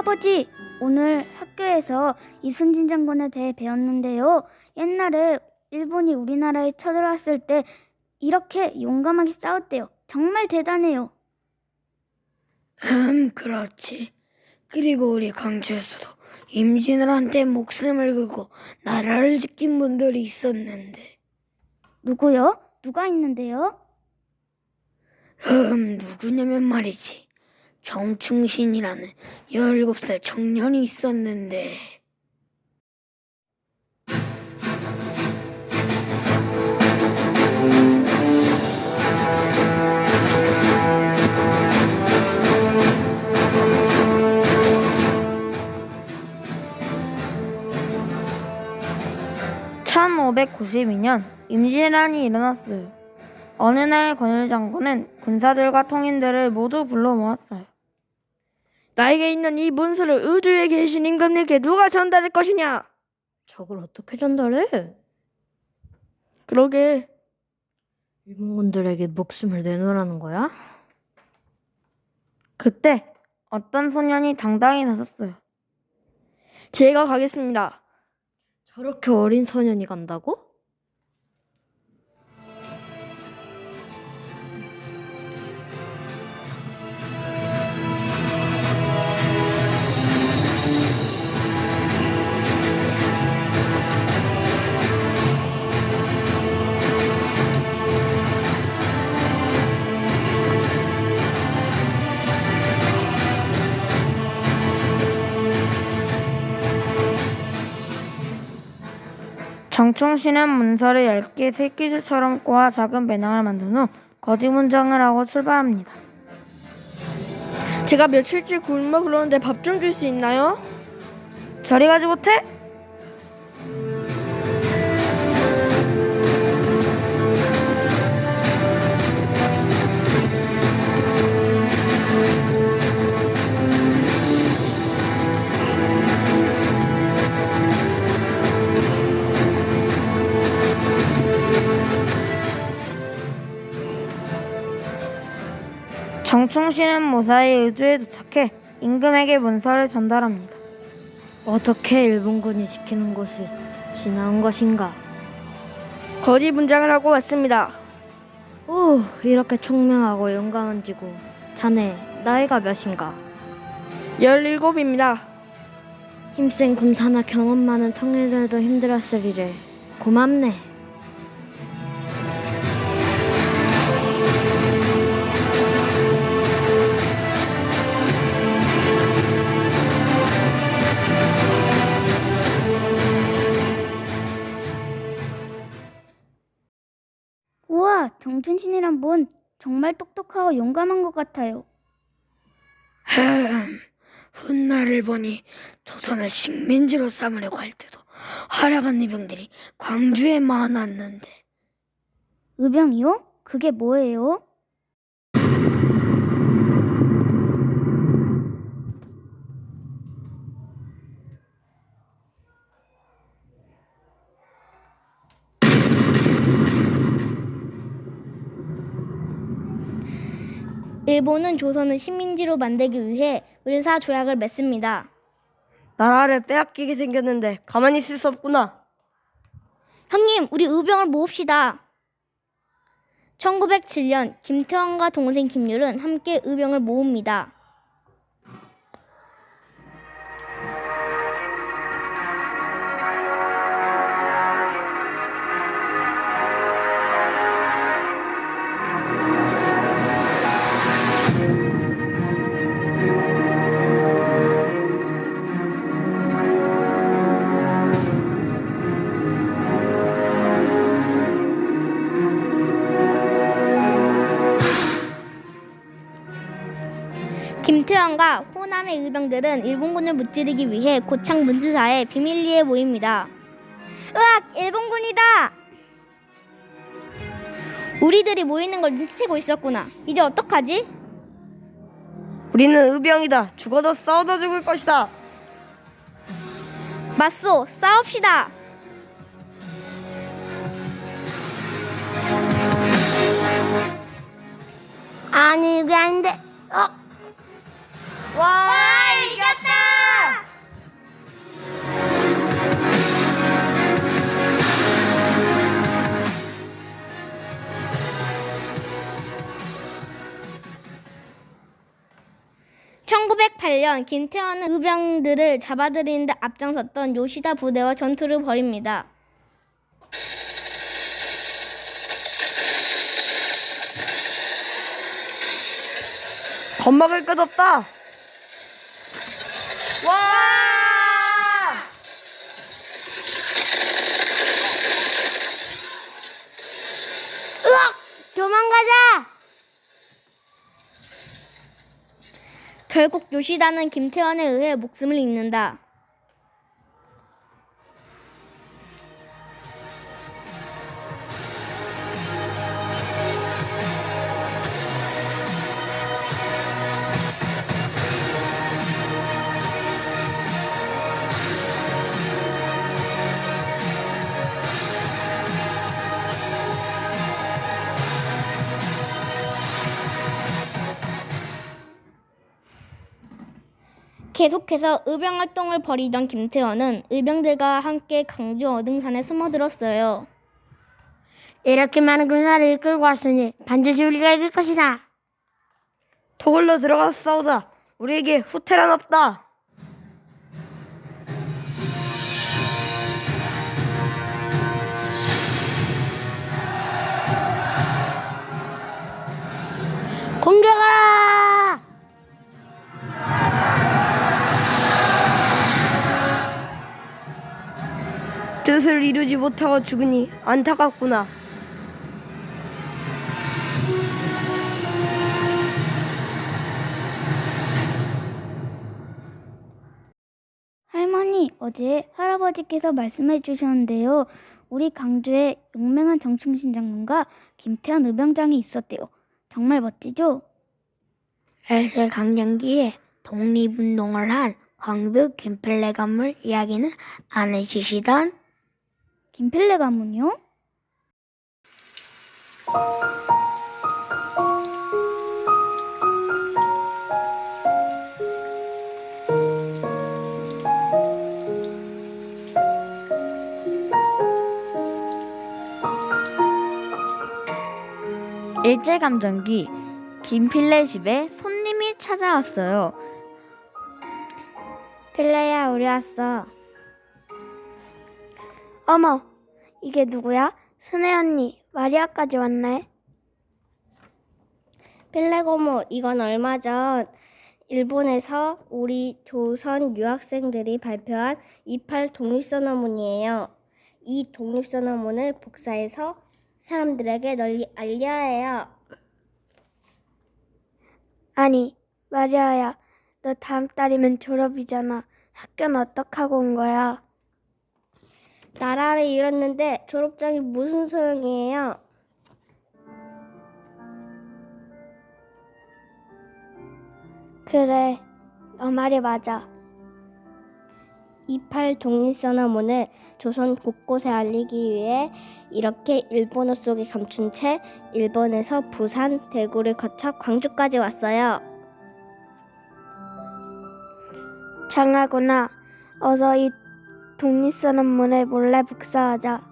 할아버지, 오늘 학교에서 이순신 장군에 대해 배웠는데요. 옛날에 일본이 우리나라에 쳐들어왔을 때 이렇게 용감하게 싸웠대요. 정말 대단해요. 음, 그렇지. 그리고 우리 광주에서도 임진왜란때 목숨을 걸고 나라를 지킨 분들이 있었는데, 누구요? 누가 있는데요? 음, 누구냐면 말이지. 정충신이라는 17살 청년이 있었는데, (1592년) 임진왜란이 일어났어요. 어느 날 권율 장군은 군사들과 통인들을 모두 불러 모았어요. 나에게 있는 이 문서를 의주에 계신 임금님께 누가 전달할 것이냐? 저걸 어떻게 전달해? 그러게 일본군들에게 목숨을 내놓으라는 거야? 그때 어떤 소년이 당당히 나섰어요. 제가 가겠습니다. 저렇게 어린 소년이 간다고? 정충신은 문서를 얇게 새끼줄처럼 꼬아 작은 배낭을 만든 후 거짓 문장을 하고 출발합니다. 제가 며칠째 굶어 그러는데 밥 좀 줄 수 있나요? 저리 가지 못해? 정충신은 무사히 의주에 도착해 임금에게 문서를 전달합니다. 어떻게 일본군이 지키는 곳을 지나온 것인가? 거짓 문장을 하고 왔습니다. 오, 이렇게 총명하고 용감한 지구. 자네, 나이가 몇인가? 17입니다. 힘센 군사나 경험 많은 통일들도 힘들었으리래. 고맙네. 정춘신이란 분 정말 똑똑하고 용감한 것 같아요. 흠, 훗날을 보니 조선을 식민지로 삼으려고 할 때도 활약한 이병들이 광주에 많았는데, 의병이요? 그게 뭐예요? 일본은 조선을 식민지로 만들기 위해 을사 조약을 맺습니다. 나라를 빼앗기게 생겼는데 가만히 있을 수 없구나. 형님, 우리 의병을 모읍시다. 1907년 김태환과 동생 김율은 함께 의병을 모읍니다. 김태환과 호남의 의병들은 일본군을 무찌르기 위해 고창 문수사에 비밀리에 모입니다. 으악! 일본군이다! 우리들이 모이는 걸 눈치채고 있었구나. 이제 어떡하지? 우리는 의병이다. 죽어도 싸워도 죽을 것이다. 맞소, 싸웁시다. 아니 그게 아닌데 어? 와, 이겼다! (1908년) 김태원은 의병들을 잡아들이는 데 앞장섰던 요시다 부대와 전투를 벌입니다. 겁먹을 것 없다. 도망가자! 결국 요시다는 김태원에 의해 목숨을 잃는다. 계속해서 의병 활동을 벌이던 김태원은 의병들과 함께 강주 어등산에 숨어들었어요. 이렇게 많은 군사를 이끌고 왔으니 반드시 우리가 이길 것이다 토굴로 들어가서 싸우자. 우리에게 후퇴란 없다. 뜻을 이루지 못하고 죽으니 안타깝구나. 할머니, 어제 할아버지께서 말씀해 주셨는데요. 우리 강주에 용맹한 정충신 장군과 김태환 의병장이 있었대요. 정말 멋지죠? 일제 강점기에 독립운동을 한 김필래 가물 이야기는 안 해주시던 김필래 가문이요? 일제감정기 김필래 집에 손님이 찾아왔어요. 필래야, 우리 왔어. 어머 이게 누구야? 순애 언니 마리아까지 왔네 필레고모, 이건 얼마 전 일본에서 우리 조선 유학생들이 발표한 28 독립선언문이에요. 이 독립선언문을 복사해서 사람들에게 널리 알려야 해요. 아니 마리아야 너 다음 달이면 졸업이잖아 학교는 어떡하고 온 거야? 나라를 잃었는데 졸업장이 무슨 소용이에요? 그래 너 말이 맞아 28 독립선언문을 조선 곳곳에 알리기 위해 이렇게 일본어 속에 감춘 채 일본에서 부산, 대구를 거쳐 광주까지 왔어요. 장하구나 어서 이 독립선언 문을 몰래 복사하자.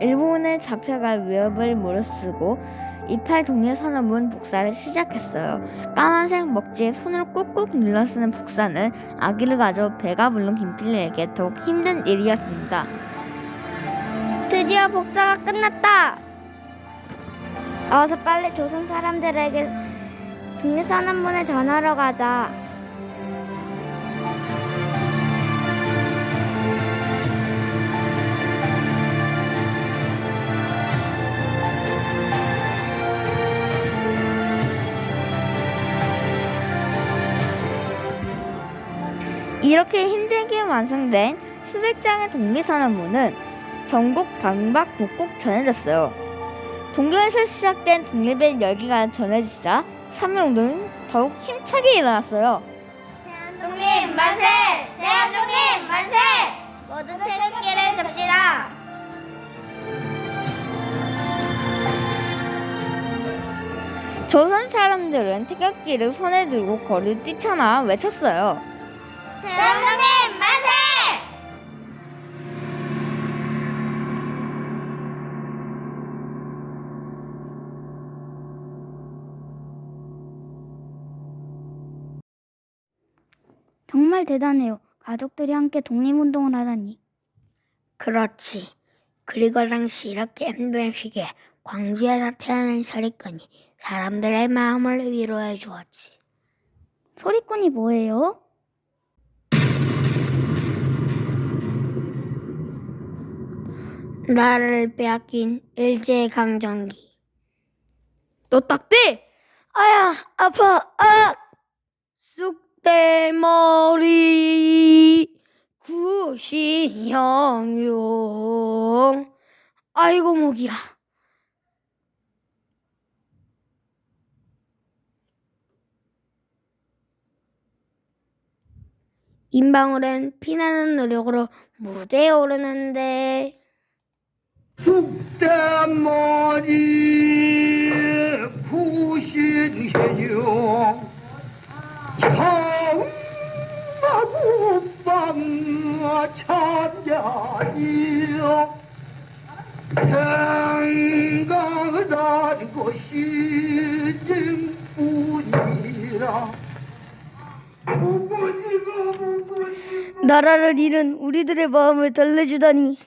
일본에 잡혀갈 위협을 무릅쓰고 28 독립선언문 복사를 시작했어요. 까만색 먹지에 손을 꾹꾹 눌러 쓰는 복사는 아기를 가져 배가 부른 김필래에게 더욱 힘든 일이었습니다. 드디어 복사가 끝났다. 어서 빨리 조선 사람들에게 독립선언문을 전하러 가자. 이렇게 힘들게 완성된 수백 장의 독립선언문은 전국 방방곡곡 전해졌어요. 동교에서 시작된 독립의 열기가 전해지자 3.1운동은 더욱 힘차게 일어났어요. 대한독립 만세! 대한 독립 만세! 모두 태극기를 접시다. 조선 사람들은 태극기를 손에 들고 거리를 뛰쳐나와 외쳤어요. 대한독립 만세! 정말 대단해요. 가족들이 함께 독립운동을 하다니. 그렇지. 그리고 당시 이렇게 힘들게 광주에서 태어난 서리꾼이 사람들의 마음을 위로해 주었지. 소리꾼이 뭐예요? 나를 빼앗긴 일제강점기. 너 딱대! 아야, 아파, 아! 쑥대머리 구신형용. 아이고, 목이야. 임방울은 피나는 노력으로 무대에 오르는데 쑥대머리 구신해요. 생각을 한 것이 무구지 나라를 잃은 우리들의 마음을 달래주다니.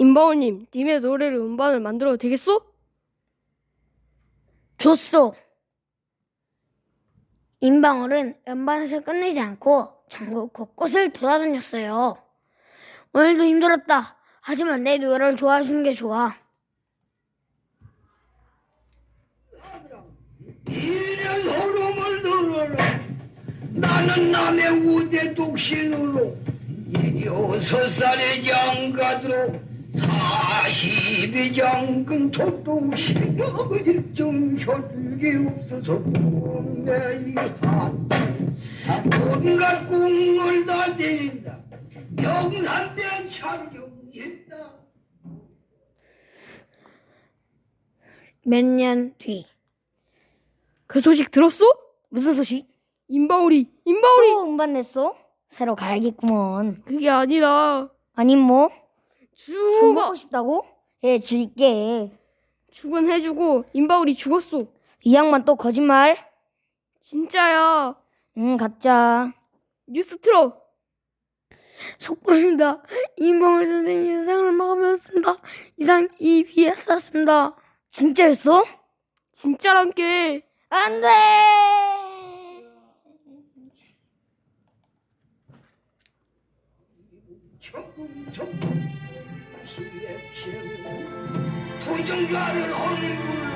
임바오님, 님의 노래를 음반을 만들어도 되겠소? 줬소. 임방울은 연반에서 끝내지 않고 전국 곳곳을 돌아다녔어요. 오늘도 힘들었다. 하지만 내 노래를 좋아해 주는 게 좋아. 이년 소름을 들어라 나는 남의 우대 독신으로 여섯 살의 장가들로 사십이 장근 토독시 일정 혈기 없어서 꿈내 이한 온갖 꿈을 다 때린다 영산대 참경했다 몇 년 뒤. 그 소식 들었소? 무슨 소식? 임바오리, 임바오리! 또 음반 냈어? 새로 가야겠구먼. 그게 아니라, 아님 뭐? 술 죽어! 먹고 싶다고? 예, 줄게. 죽은 해주고, 임바오리 죽었소. 이 양반 또 거짓말? 진짜야. 응, 가짜. 뉴스 틀어. 속보입니다. 임방울 선생님 상을 마감했습니다. 이상 EBS였습니다. 진짜였어? 진짜란 게. 안 돼! 도정자를 하는구나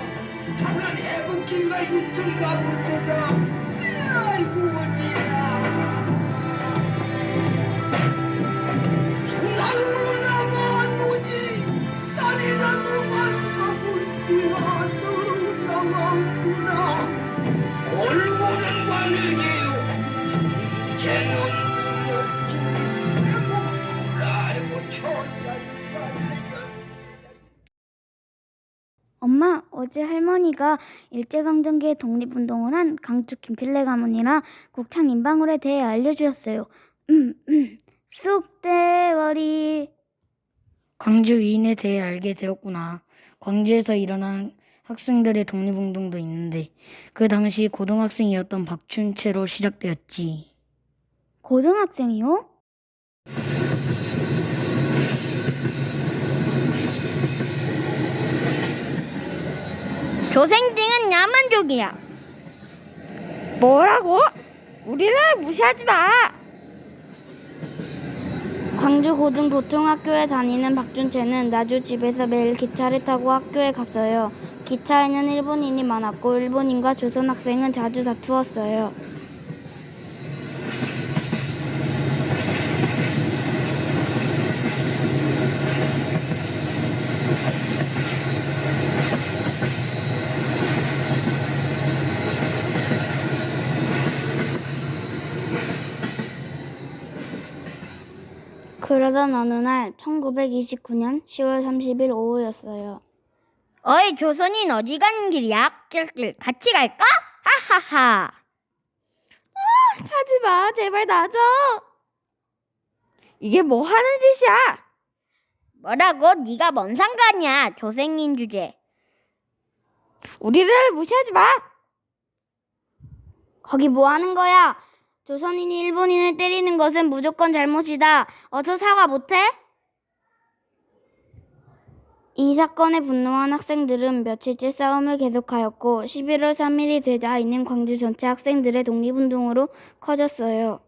다른 해복기가 있던가 보다 아이고 어디야 관행이요. 이제는 어제 할머니가 일제강점기에 독립운동을 한 강주 김필래 가문이랑 국창 인방울에 대해 알려주셨어요. 음, 음. 쑥대머리. 광주 위인에 대해 알게 되었구나. 광주에서 일어난 학생들의 독립운동도 있는데 그 당시 고등학생이었던 박춘채로 시작되었지. 고등학생이요? 조생징은 야만족이야. 뭐라고? 우리를 무시하지 마. 광주 고등 보통학교에 다니는 박준채는 나주 집에서 매일 기차를 타고 학교에 갔어요. 기차에는 일본인이 많았고 일본인과 조선 학생은 자주 다투었어요. 그러던 어느 날 1929년 10월 30일 오후였어요. 어이 조선인 어디 가는 길이야? 낄낄 같이 갈까? 하하하. 하지 마, 제발 놔줘. 이게 뭐 하는 짓이야? 뭐라고? 네가 뭔 상관이야? 조생인 주제. 우리를 무시하지 마. 거기 뭐 하는 거야? 조선인이 일본인을 때리는 것은 무조건 잘못이다. 어서 사과 못해? 이 사건에 분노한 학생들은 며칠째 싸움을 계속하였고 11월 3일이 되자 이는 광주 전체 학생들의 독립운동으로 커졌어요.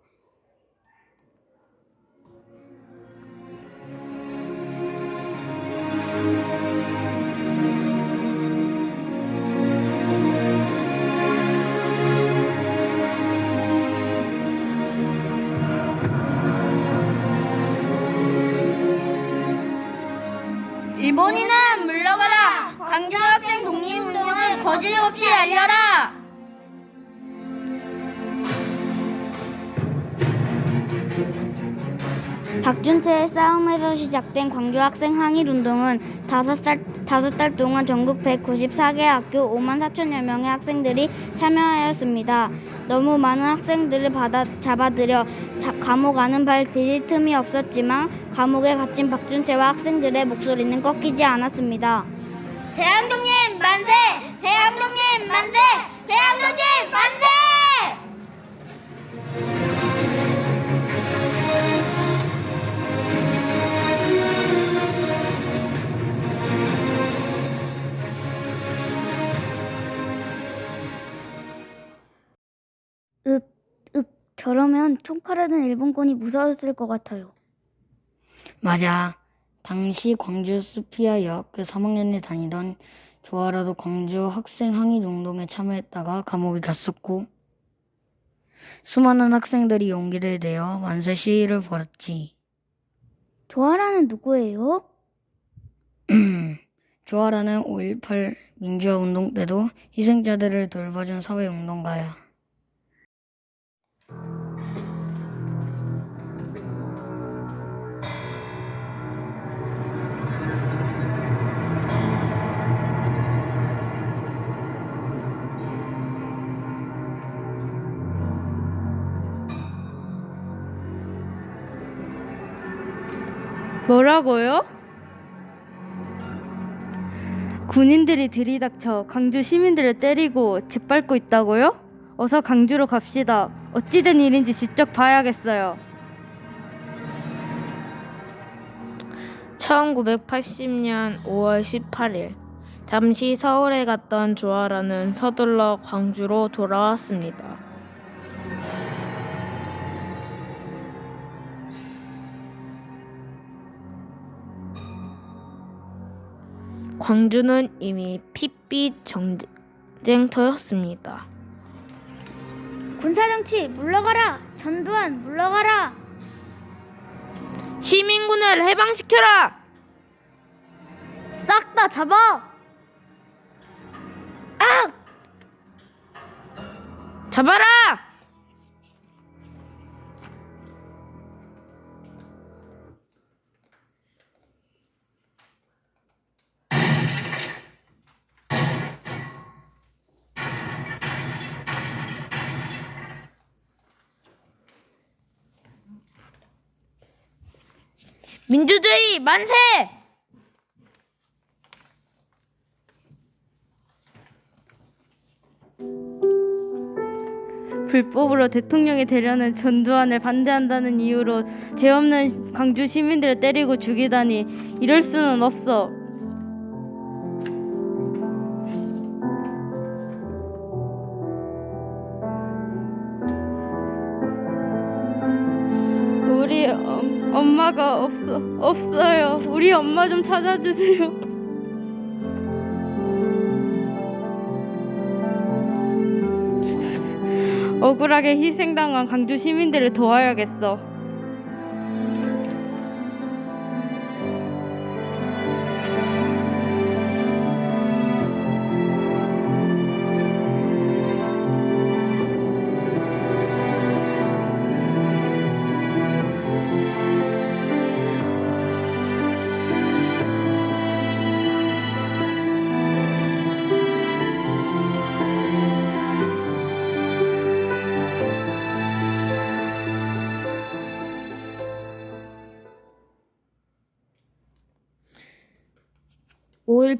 싸움에서 시작된 광주 학생 항일 운동은 다섯 달, 다섯 달 동안 전국 194개 학교 5만 4천여 명의 학생들이 참여하였습니다. 너무 많은 학생들을 받아 잡아들여 자- 감옥 안은 발 디딜 틈이 없었지만 감옥에 갇힌 박준채와 학생들의 목소리는 꺾이지 않았습니다. 대한독립 만세! 대한독립 만세! 대한독립 만세! 저러면 총칼을 든 일본군이 무서웠을 것 같아요. 맞아. 당시 광주 수피아 여학교 3학년에 다니던 조아라도 광주 학생 항일 운동에 참여했다가 감옥에 갔었고 수많은 학생들이 용기를 내어 만세 시위를 벌였지. 조아라는 누구예요? 조아라는 5.18 민주화 운동 때도 희생자들을 돌봐준 사회운동가야. 뭐라고요? 군인들이 들이닥쳐 광주 시민들을 때리고 짓밟고 있다고요? 어서 광주로 갑시다. 어찌된 일인지 직접 봐야겠어요. 1980년 5월 18일 잠시 서울에 갔던 조아라는 서둘러 광주로 돌아왔습니다. 광주는 이미 핏빛 전쟁터였습니다. 군사정치 물러가라! 전두환 물러가라! 시민군을 해방시켜라! 싹 다 잡아! 잡아라! 민주주의 만세! 불법으로 대통령이 되려는 전두환을 반대한다는 이유로 죄 없는 광주 시민들을 때리고 죽이다니 이럴 수는 없어. 없어요. 우리 엄마 좀 찾아주세요. 억울하게 희생당한 강주 시민들을 도와야겠어.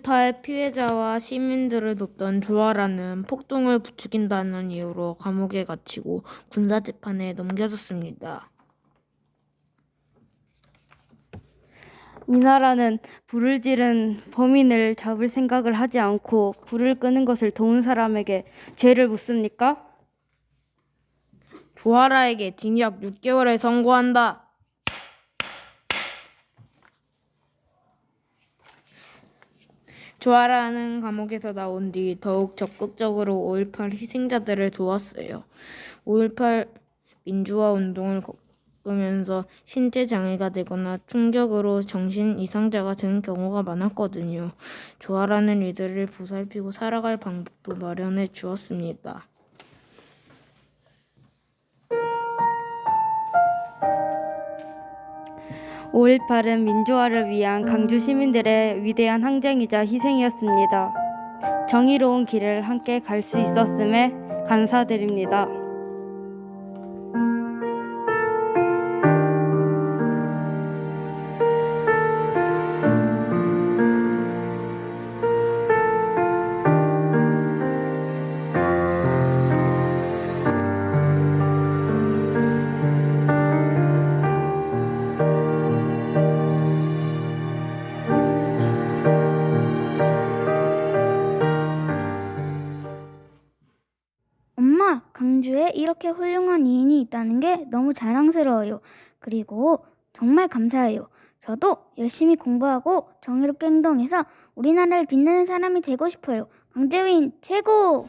(5.18) 피해자와 시민들을 돕던 조아라는 폭동을 부추긴다는 이유로 감옥에 갇히고 군사 재판에 넘겨졌습니다. 이 나라는 불을 지른 범인을 잡을 생각을 하지 않고 불을 끄는 것을 도운 사람에게 죄를 묻습니까? 조아라에게 징역 6개월을 선고한다. 조아라는 감옥에서 나온 뒤 더욱 적극적으로 5.18 희생자들을 도왔어요. 5.18 민주화 운동을 겪으면서 신체 장애가 되거나 충격으로 정신 이상자가 된 경우가 많았거든요. 조아라는 이들을 보살피고 살아갈 방법도 마련해 주었습니다. (5.18은) 민주화를 위한 강주 시민들의 위대한 항쟁이자 희생이었습니다. 정의로운 길을 함께 갈 수 있었음에 감사드립니다. 너무 자랑스러워요. 그리고 정말 감사해요. 저도 열심히 공부하고 정의롭게 행동해서 우리나라를 빛내는 사람이 되고 싶어요. 강재민 최고!